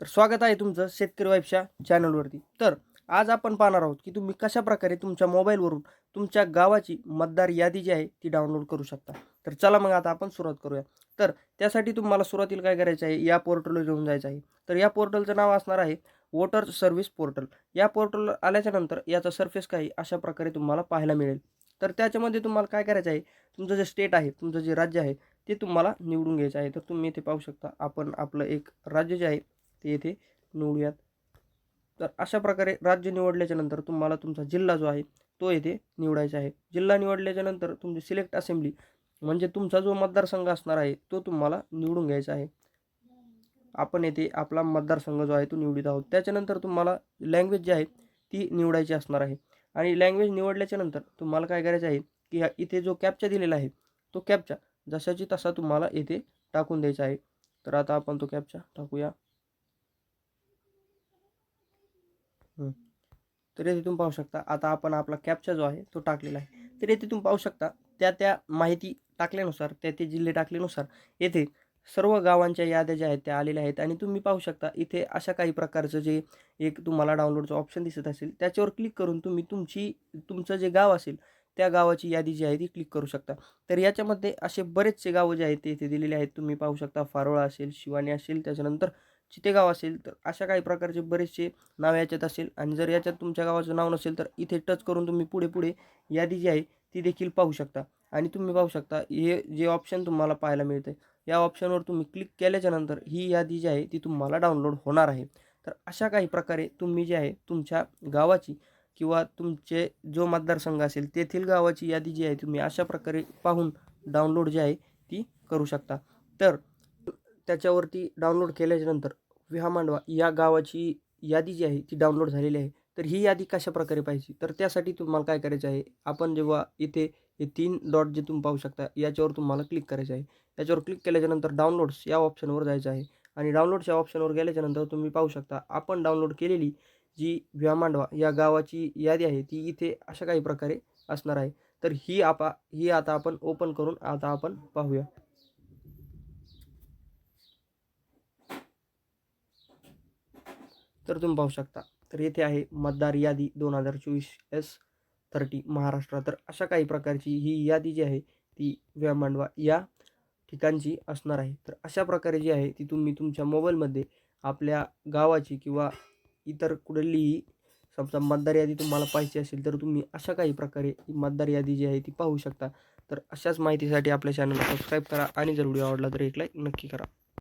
तर स्वागत आहे तुमचं शेतकरी वाईफच्या चॅनलवरती तर आज आपण पाहणार आहोत की तुम्ही कशाप्रकारे तुमच्या मोबाईलवरून तुमच्या गावाची मतदार यादी जी आहे ती डाउनलोड करू शकता. तर चला मग आता आपण सुरुवात करूया. तर त्यासाठी तुम्हाला सुरुवातीला काय करायचं आहे? या पोर्टलवर घेऊन जायचं आहे. तर या पोर्टलचं नाव असणार आहे वोटर सर्व्हिस पोर्टल या पोर्टलवर आल्याच्यानंतर याचा सरफेस काही अशा प्रकारे तुम्हाला पाहायला मिळेल. तर त्याच्यामध्ये तुम्हाला काय करायचं आहे? तुमचं जे स्टेट आहे तुमचं जे राज्य आहे ते तुम्हाला निवडून घ्यायचं आहे. तर तुम्ही इथे पाहू शकता आपण आपलं एक राज्य जे आहे ते येथे निवडूयात. तर अशा प्रकारे राज्य निवडल्याच्यानंतर तुम्हाला तुमचा जिल्हा जो आहे तो येथे निवडायचा आहे. जिल्हा निवडल्याच्यानंतर तुमची सिलेक्ट असेंब्ली म्हणजे तुमचा जो मतदारसंघ असणार आहे तो तुम्हाला निवडून घ्यायचा आहे. आपण येथे आपला मतदारसंघ जो आहे तो निवडीत आहोत. त्याच्यानंतर तुम्हाला लँग्वेज जी आहे ती निवडायची असणार आहे. आणि लँग्वेज निवडल्याच्यानंतर तुम्हाला काय करायचं आहे की ह्या इथे जो कॅपचा दिलेला आहे तो कॅपचा जशाची तसा तुम्हाला येथे टाकून द्यायचा आहे. तर आता आपण तो कॅपचा टाकूया. तर येथे तुम्ही पाहू शकता. आता आपण आपला कॅपचा जो आहे तो टाकलेला आहे. तर येथे तुम्ही पाहू शकता त्या त्या माहिती टाकल्यानुसार त्या ते जिल्हे टाकल्यानुसार येथे सर्व गावांच्या याद्या ज्या आहेत त्या आलेल्या आहेत. आणि तुम्ही पाहू शकता इथे अशा काही प्रकारचं जे एक तुम्हाला डाउनलोडचं ऑप्शन दिसत असेल त्याच्यावर क्लिक करून तुम्ही तुमची तुमचं जे गाव असेल त्या गावाची यादी जी आहे ती क्लिक करू शकता. तर याच्यामध्ये असे बरेचसे गावं जे आहेत ते इथे दिलेले आहेत. तुम्ही पाहू शकता फारोळा असेल शिवानी असेल त्याच्यानंतर चितेगाव असेल तर अशा काही प्रकारचे बरेचसे नाव याच्यात असेल. आणि जर याच्यात तुमच्या गावाचं नाव नसेल तर इथे टच करून तुम्ही पुढे पुढे यादी जी आहे ती देखील पाहू शकता. आणि तुम्ही पाहू शकता हे जे ऑप्शन तुम्हाला पाहायला मिळते या ऑप्शनवर तुम्ही क्लिक केल्याच्यानंतर ही यादी जी आहे ती तुम्हाला डाउनलोड होणार आहे. तर अशा काही प्रकारे तुम्ही जे आहे तुमच्या गावाची किंवा तुमचे जो मतदारसंघ असेल तेथील गावाची यादी जी आहे तुम्ही अशा प्रकारे पाहून डाउनलोड जी आहे ती करू शकता. तर त्याच्यावरती डाउनलोड केल्याच्यानंतर विहा मांडवा या गावाची यादी जी आहे ती डाउनलोड झालेली आहे. तर ही यादी कशा प्रकारे पाहिजे तर त्यासाठी तुम्हाला काय करायचं आहे? आपण जेव्हा इथे हे तीन डॉट जे तुम्ही पाहू शकता याच्यावर तुम्हाला क्लिक करायचं आहे. याच्यावर क्लिक केल्याच्यानंतर डाउनलोड्स या ऑप्शनवर जायचं आहे. आणि डाउनलोड्स या ऑप्शनवर गेल्याच्यानंतर तुम्ही पाहू शकता आपण डाउनलोड केलेली जी व्यामांडवा या गावाची यादी आहे ती इथे अशा काही प्रकारे असणार आहे. तर ही आपा ही आता आपण ओपन करून आता आपण पाहूया. तर तुम्ही पाहू शकता. तर येथे आहे मतदार यादी दोन हजार चोवीस एस थर्टी महाराष्ट्र. तर अशा काही प्रकारची ही यादी जी आहे ती व्यामांडवा या ठिकाणची असणार आहे. तर अशा प्रकारे जी आहे ती तुम्ही तुमच्या मोबाईलमध्ये आपल्या गावाची किंवा इतर कुठलीही समजा मतदार यादी तुम्हाला पाहिजे असेल तर तुम्ही अशा काही प्रकारे ही मतदार यादी जी आहे ती पाहू शकता. तर अशाच माहितीसाठी आपल्या चॅनलला सबस्क्राईब करा आणि जर व्हिडिओ आवडला तर एक लाईक नक्की करा.